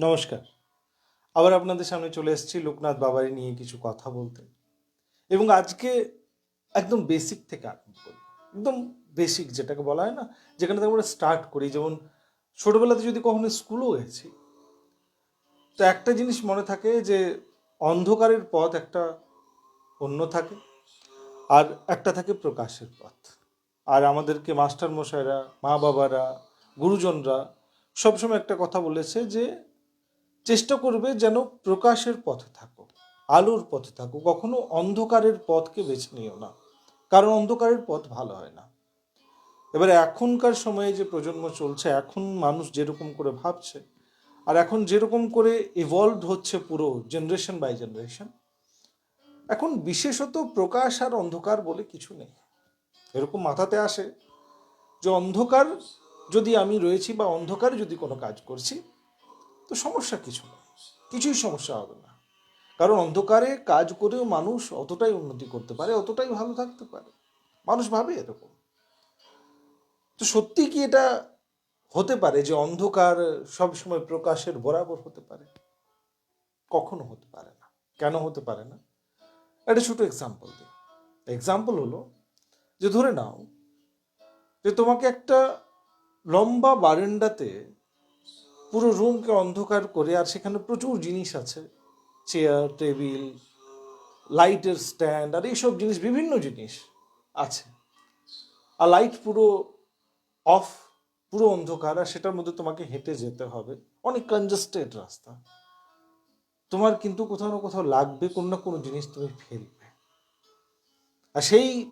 নমস্কার। আবার আপনাদের সামনে চলে এসেছি লোকনাথ বাবারি নিয়ে কিছু কথা বলতে। এবং আজকে একদম বেসিক থেকে আরম্ভ করি। একদম বেসিক যেটাকে বলা হয় না, যেখানে থেকে আমরা স্টার্ট করি। যেমন ছোটবেলাতে যদি কখনো স্কুলও গেছি, তো একটা জিনিস মনে থাকে যে অন্ধকারের পথ একটা অন্য থাকে, আর একটা থাকে প্রকাশের পথ। আর আমাদেরকে মাস্টার মশাইরা মা বাবারা গুরুজনরা সবসময় একটা কথা বলেছে যে চেষ্টা করবে যেন প্রকাশের পথে থাকো আলোর পথে থাকো কখনো অন্ধকারের পথকে বেছে নিও না, কারণ অন্ধকারের পথ ভালো হয় না। এবারে এখনকার সময়ে যে প্রজন্ম চলছে, এখন মানুষ যেরকম করে ভাবছে, আর এখন যেরকম করে ইভলভ হচ্ছে পুরো জেনারেশন বাই জেনারেশন এখন বিশেষত প্রকাশ আর অন্ধকার বলে কিছু নেই। এরকম মাথাতে আসে যে অন্ধকার যদি আমি রয়েছি বা অন্ধকারে যদি কোনো কাজ করছি তো সমস্যা কিছু নেই কিছুই সমস্যা হবে না। কারণ অন্ধকারে কাজ করেও মানুষ অতটাই উন্নতি করতে পারে, অতটাই ভালো থাকতে পারে। মানুষ ভাবে এরকম। তো সত্যি কি এটা হতে পারে যে অন্ধকার সবসময় প্রকাশের বরাবর হতে পারে? কখনো হতে পারে না। কেন হতে পারে না? একটা ছোট এক্সাম্পল দিই। এক্সাম্পল হলো যে ধরে নাও যে তোমাকে একটা লম্বা বারান্দাতে পুরো রুমকে অন্ধকার করে আর সেখানে প্রচুর জিনিস আছে। চেয়ার টেবিল লাইটের স্ট্যান্ড আর এইসব জিনিস, বিভিন্ন জিনিস আছে। আর লাইট পুরো অফ পুরো অন্ধকার আর সেটার মধ্যে তোমাকে হেঁটে যেতে হবে। অনেক কনজেস্টেড রাস্তা। তোমার কিন্তু কোথাও না কোথাও লাগবে, কোনো না কোনো জিনিস তুমি ফেলবে। আর সেই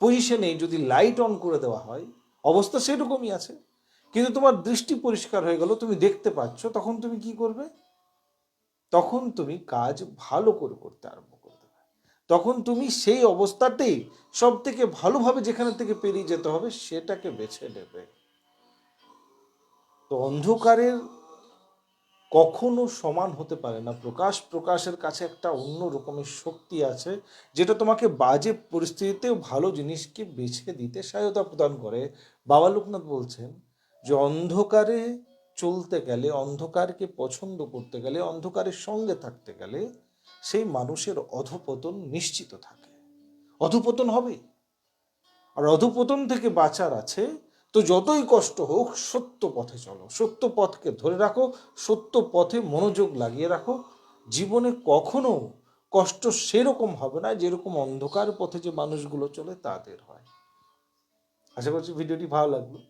পজিশনে যদি লাইট অন করে দেওয়া হয়, অবস্থা সেরকমই আছে। কিন্তু তোমার দৃষ্টি পরিষ্কার হয়ে গেল, তুমি দেখতে পাচ্ছ, তখন তুমি কি করবে? তখন তুমি কাজ ভালো করে করতে আরম্ভ করতে তখন তুমি সেই অবস্থাতেই সব থেকে ভালোভাবে যেখানে থেকে পেরিয়ে যেতে হবে, সেটাকে বেছে নেবে। তো অন্ধকারের কখনো সমান হতে পারে না। প্রকাশ প্রকাশের কাছে একটা অন্য রকমের শক্তি আছে, যেটা তোমাকে বাজে পরিস্থিতিতেও ভালো জিনিসকে বেছে দিতে সহায়তা প্রদান করে। বাবা লোকনাথ বলছেন যে অন্ধকারে চলতে গেলে, অন্ধকারকে পছন্দ করতে গেলে, অন্ধকারের সঙ্গে থাকতে গেলে সেই মানুষের অধপতন নিশ্চিত থাকে। অধপতন হবে। আর অধপতন থেকে বাঁচার আছে, তো যতই কষ্ট হোক, সত্য পথে চলো। সত্য পথকে ধরে রাখো, সত্য পথে মনোযোগ লাগিয়ে রাখো। জীবনে কখনো কষ্ট সেরকম হবে না, যেরকম অন্ধকার পথে যে মানুষগুলো চলে, তাদের হয়। আশা করছি ভিডিওটি ভালো লাগল।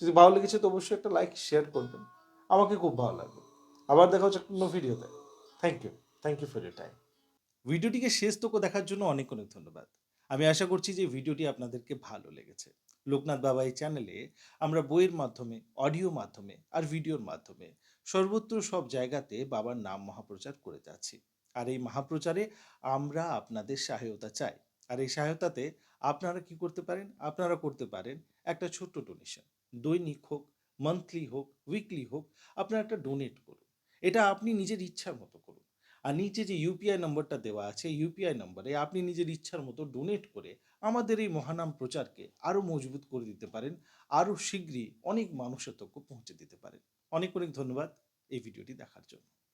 যদি ভালো লেগেছে তো অবশ্যই একটা লাইক শেয়ার করবেন। আমাকে খুব ভালো লাগবে। আবার দেখা হচ্ছে অন্য ভিডিওতে thank you thank you for your time ভিডিওটিকে শেষ তোকে দেখার জন্য অনেক অনেক ধন্যবাদ। আমি আশা করছি যে ভিডিওটি আপনাদেরকে ভালো লেগেছে। লোকনাথ বাবা এই চ্যানেলে আমরা বইয়ের মাধ্যমে অডিও মাধ্যমে আর ভিডিওর মাধ্যমে সর্বত্র সব জায়গাতে বাবার নাম মহাপ্রচার করে যাচ্ছি। আর এই মহাপ্রচারে আমরা আপনাদের সহায়তা চাই। আর এই সহায়তাতে আপনারা কি করতে পারেন? আপনারা করতে পারেন একটা ছোট্ট ডোনেশন দৈনিক হোক মান্থলি হোক উইকলি হোক, আপনার একটা ডোনেট করুন। এটা আপনি নিজের ইচ্ছার মতো করুন। আর নিচে যে ইউপিআই নম্বরটা দেওয়া আছে ইউপিআই নম্বরে আপনি নিজের ইচ্ছার মতো ডোনেট করে আমাদের এই মহানাম প্রচারকে আরও মজবুত করে দিতে পারেন, আরও শীঘ্রই অনেক মানুষের তক্ষ পৌঁছে দিতে পারেন। অনেক অনেক ধন্যবাদ এই ভিডিওটি দেখার জন্য।